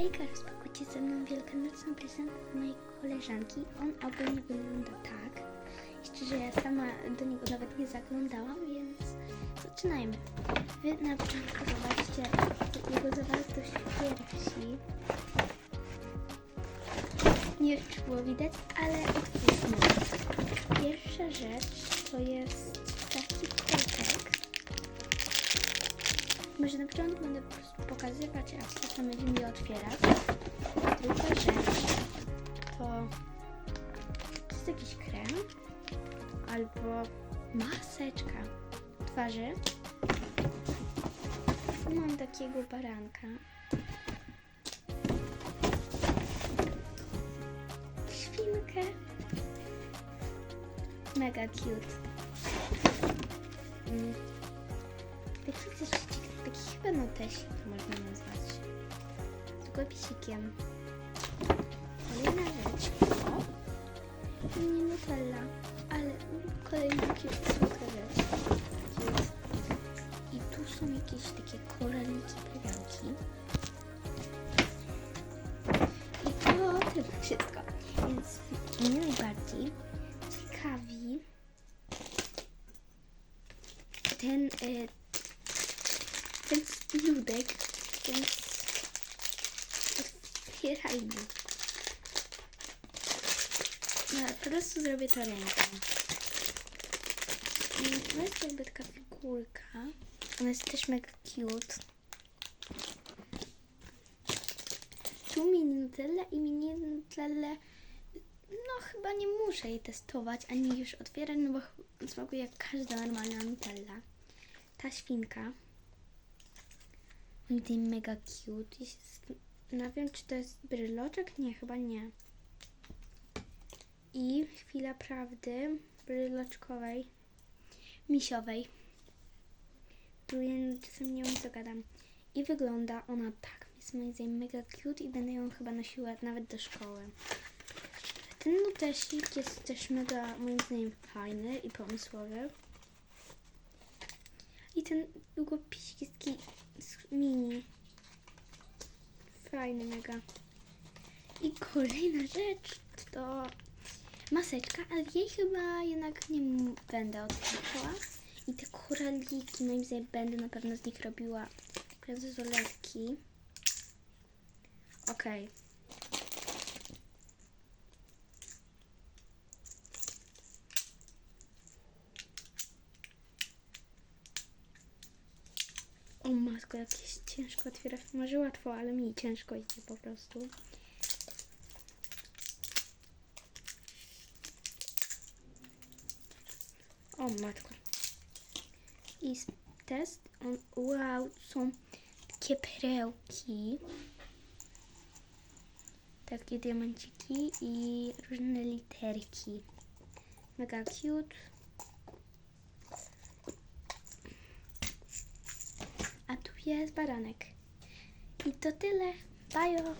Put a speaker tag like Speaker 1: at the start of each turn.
Speaker 1: Hejka, rozpakujcie ze mną wielkanocny prezent od mojej koleżanki. On ogólnie wygląda tak. Jeszcze, że ja sama do niego nawet nie zaglądałam, więc zaczynajmy. Wy na początku zobaczcie jego zawartość piersi. Nie wiem, czy było widać, ale otwórzmy. Pierwsza rzecz to jest Może na początku będę pokazywać, a potem będziemy je otwierać. Druga rzecz to, to jest jakiś krem albo maseczka twarzy. Tu mam takiego baranka. Świnkę. Mega cute. Chyba notesik to można nazwać. Z głębisikiem. Kolejna rzecz. O! Nie Nutella, ale kolejna słodka rzecz. Cute. I tu są jakieś takie koraliki, perełki. I to chyba wszystko. Więc mnie najbardziej ciekawi ten, y, ludek, więc otwierajmy. No, po prostu zrobię to ręką. To jest jakby taka figurka. Ona jest też mega cute. Tu mini Nutella i mini Nutella. No chyba nie muszę jej testować, ani już otwierać, no bo smakuje jak każda normalna Nutella. Ta świnka. Zdaniem mega cute. Jest, nie wiem, czy to jest bryloczek? Nie, chyba nie. I chwila prawdy bryloczkowej, misiowej. Ja czasem nie wiem, co gadam. I wygląda ona tak. Jest moim zdaniem mega cute i będę ją chyba nosiła nawet do szkoły. Ten notesik jest też mega moim zdaniem fajny i pomysłowy. I ten długopisik jest taki mini. Fajny mega. I kolejna rzecz to maseczka, ale jej chyba jednak nie będę otwierała. I te koraliki, moim zdaniem będę na pewno z nich robiła bransoletki. Okej. O matko, jakieś ciężko otwiera. Może łatwo, ale mi ciężko idzie po prostu. O matko. I test. On, wow, są takie perełki. Takie diamenciki i różne literki. Mega cute. A tu jest baranek. I to tyle. Bajo.